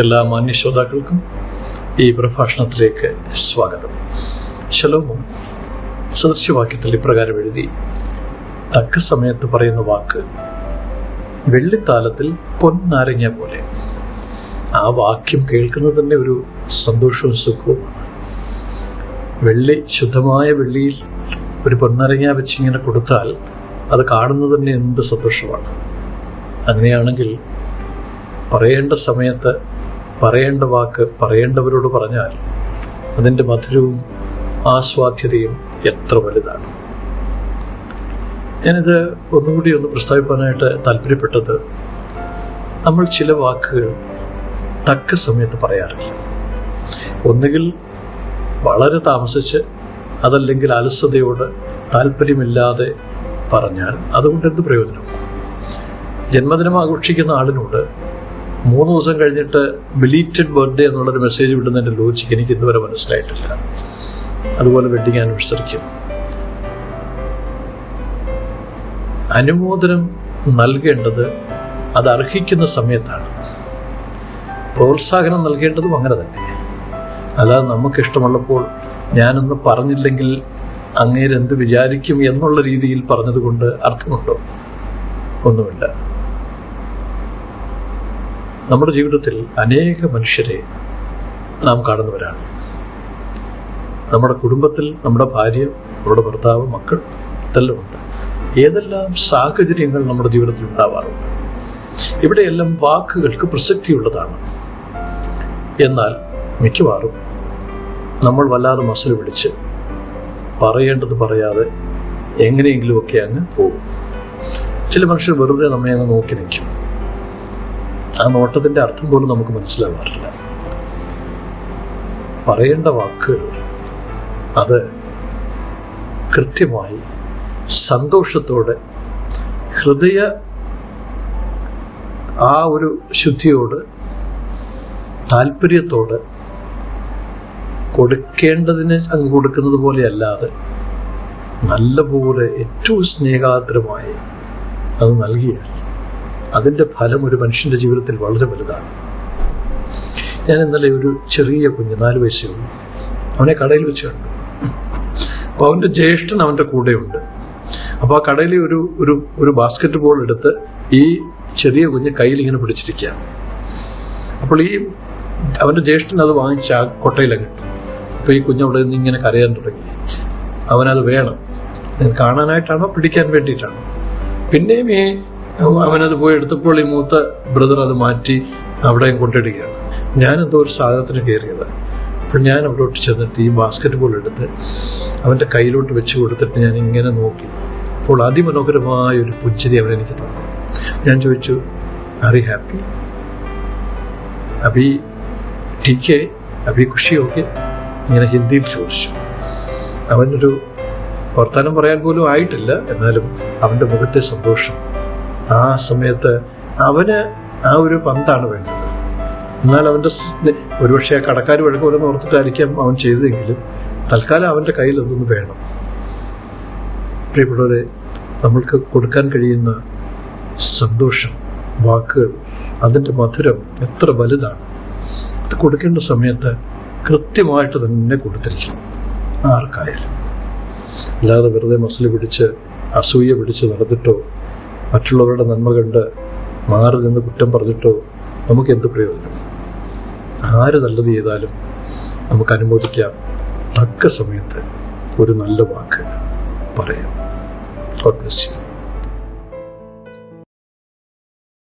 എല്ലാ മാന്യ ശ്രോതാക്കൾക്കും ഈ പ്രഭാഷണത്തിലേക്ക് സ്വാഗതം. ശലോമോ സദൃശ്യവാക്യത്തിൽ ഇപ്രകാരം എഴുതി തക്ക സമയത്ത് പറയുന്ന വാക്ക് വെള്ളിത്താലത്തിൽ പൊന്നാരങ്ങ പോലെ. ആ വാക്യം കേൾക്കുന്നത് തന്നെ ഒരു സന്തോഷവും സുഖവുമാണ് വെള്ളി ശുദ്ധമായ വെള്ളിയിൽ ഒരു പൊന്നരങ്ങ വെച്ചിങ്ങനെ കൊടുത്താൽ അത് കാണുന്നത് തന്നെ എന്ത് സന്തോഷമാണ്. അങ്ങനെയാണെങ്കിൽ പറയേണ്ട സമയത്ത് പറയേണ്ട വാക്ക് പറയേണ്ടവരോട് പറഞ്ഞാൽ അതിന്റെ മധുരവും ആസ്വാദ്യതയും എത്ര വലുതാണ്. ഞാനിത് ഒന്നുകൂടി ഒന്ന് പ്രസ്താവിക്കാനായിട്ട് താല്പര്യപ്പെട്ടത് നമ്മൾ ചില വാക്കുകൾ തക്ക സമയത്ത് പറയാറില്ല. ഒന്നുകിൽ വളരെ താമസിച്ച് അതല്ലെങ്കിൽ അലസതയോട് താല്പര്യമില്ലാതെ പറഞ്ഞാൽ അതുകൊണ്ട് എന്ത് പ്രയോജനം? ജന്മദിനം ആഘോഷിക്കുന്ന ആളിനോട് മൂന്ന് ദിവസം കഴിഞ്ഞിട്ട് ബിലീറ്റഡ് ബർത്ത്ഡേ എന്നുള്ളൊരു മെസ്സേജ് വിടുന്നതിന്റെ ലോജിക്ക് എനിക്ക് ഇതുവരെ മനസ്സിലായിട്ടില്ല. അതുപോലെ വെഡിങ് ആനിവേഴ്സറിക്കും അനുമോദനം നൽകേണ്ടത് അത് അർഹിക്കുന്ന സമയത്താണ്. പ്രോത്സാഹനം നൽകേണ്ടതും അങ്ങനെ തന്നെ. അല്ലാതെ നമുക്കിഷ്ടമുള്ളപ്പോൾ ഞാനൊന്ന് പറഞ്ഞില്ലെങ്കിൽ അങ്ങേരെന്ത് വിചാരിക്കും എന്നുള്ള രീതിയിൽ പറഞ്ഞതുകൊണ്ട് അർത്ഥമുണ്ടോ? ഒന്നുമില്ല. നമ്മുടെ ജീവിതത്തിൽ അനേക മനുഷ്യരെ നാം കാണുന്നവരാണ്. നമ്മുടെ കുടുംബത്തിൽ നമ്മുടെ ഭാര്യ നമ്മുടെ ഭർത്താവ് മക്കൾ ഇതെല്ലാം ഉണ്ട്. ഏതെല്ലാം സാഹചര്യങ്ങൾ നമ്മുടെ ജീവിതത്തിൽ ഉണ്ടാവാറുണ്ട്? ഇവിടെയെല്ലാം വാക്കുകൾക്ക് പ്രസക്തിയുള്ളതാണ്. എന്നാൽ മിക്കവാറും നമ്മൾ വല്ലാതെ മസിൽ പിടിച്ച് പറയേണ്ടത് പറയാതെ എങ്ങനെയെങ്കിലുമൊക്കെ അങ്ങ് പോകും. ചില മനുഷ്യർ വെറുതെ നമ്മെ അങ്ങ് നോക്കി നിൽക്കും. ആ നോട്ടത്തിന്റെ അർത്ഥം പോലും നമുക്ക് മനസ്സിലാവാറില്ല. പറയേണ്ട വാക്കുകൾ അത് കൃത്യമായി സന്തോഷത്തോടെ ഹൃദയ ആ ഒരു ശുദ്ധിയോട് താല്പര്യത്തോട് കൊടുക്കേണ്ടതിന് അങ്ങ് കൊടുക്കുന്നത് പോലെയല്ലാതെ നല്ലപോലെ ഏറ്റവും സ്നേഹാദ്രമായി അത് നൽകിയാൽ അതിന്റെ ഫലം ഒരു മനുഷ്യന്റെ ജീവിതത്തിൽ വളരെ വലുതാണ്. ഞാൻ ഇന്നലെ ഒരു ചെറിയ കുഞ്ഞ് നാല് വയസ്സേ ഉള്ളൂ. അവനെ കടയിൽ വെച്ച് കണ്ടു. അപ്പോൾ അവന്റെ ജ്യേഷ്ഠൻ അവന്റെ കൂടെയുണ്ട്. അപ്പോൾ ആ കടയിലെ ഒരു ഒരു ഒരു ബാസ്ക്കറ്റ് ബോൾ എടുത്ത് ഈ ചെറിയ കുഞ്ഞ് കയ്യിൽ ഇങ്ങനെ പിടിച്ചിരിക്കുകയാണ്. അപ്പോൾ ഈ അവന്റെ ജ്യേഷ്ഠൻ അത് വാങ്ങിച്ച ആ കൊട്ടയിലങ്ങ് അപ്പോൾ ഈ കുഞ്ഞ് അവിടെ നിന്ന് ഇങ്ങനെ കരയാൻ തുടങ്ങി. അവനത് വേണം. കാണാനായിട്ടാണോ പിടിക്കാൻ വേണ്ടിയിട്ടാണോ? പിന്നെയും ഈ അവനത് പോയി എടുത്തപ്പോൾ ഈ മൂത്ത ബ്രദർ അത് മാറ്റി അവിടെയും കൊണ്ടിടുകയാണ്. എന്തോ ഒരു സാധനത്തിന് കയറിയത്. അപ്പോൾ ഞാൻ അവിടോട്ട് ചെന്നിട്ട് ഈ ബാസ്ക്കറ്റ് ബോൾ എടുത്ത് അവന്റെ കയ്യിലോട്ട് വെച്ച് കൊടുത്തിട്ട് ഞാൻ ഇങ്ങനെ നോക്കി. അപ്പോൾ അതിമനോഹരമായ ഒരു പുഞ്ചിരി അവൻ എനിക്ക് തന്നു. ഞാൻ ചോദിച്ചു അറി ഹാപ്പി അഭി ടീക്ക് അഭി ഖുഷിയൊക്കെ? ഇങ്ങനെ ഹിന്ദിയിൽ ചോദിച്ചു. അവനൊരു വർത്തമാനം പറയാൻ പോലും ആയിട്ടില്ല. എന്നാലും അവന്റെ മുഖത്തെ സന്തോഷം ആ സമയത്ത് അവന് ആ ഒരു പന്താണ് വേണ്ടത്. എന്നാൽ അവന്റെ ഒരുപക്ഷെ ആ കടക്കാർ വഴക്ക് വഴക്കോലെന്ന് ഓർത്തിട്ടായിരിക്കാം അവൻ ചെയ്തതെങ്കിലും തൽക്കാലം അവന്റെ കയ്യിൽ അതൊന്ന് വേണം. പ്രിയപ്പെട്ടവരെ നമ്മൾക്ക് കൊടുക്കാൻ കഴിയുന്ന സന്തോഷം വാക്കുകൾ അതിന്റെ മധുരം എത്ര വലുതാണ്. അത് കൊടുക്കേണ്ട സമയത്ത് കൃത്യമായിട്ട് തന്നെ കൊടുത്തിരിക്കണം. ആർക്കായാലും. അല്ലാതെ വെറുതെ മസിൽ പിടിച്ച് അസൂയ പിടിച്ച് നടന്നിട്ടോ മറ്റുള്ളവരുടെ നന്മ കണ്ട് മാറി നിന്ന് കുറ്റം പറഞ്ഞിട്ടോ നമുക്ക് എന്ത് പ്രയോജനം? ആര് നല്ലത് ചെയ്താലും നമുക്ക് അനുമോദിക്കാം. തക്ക സമയത്ത് ഒരു നല്ല വാക്ക് പറയാം. God bless you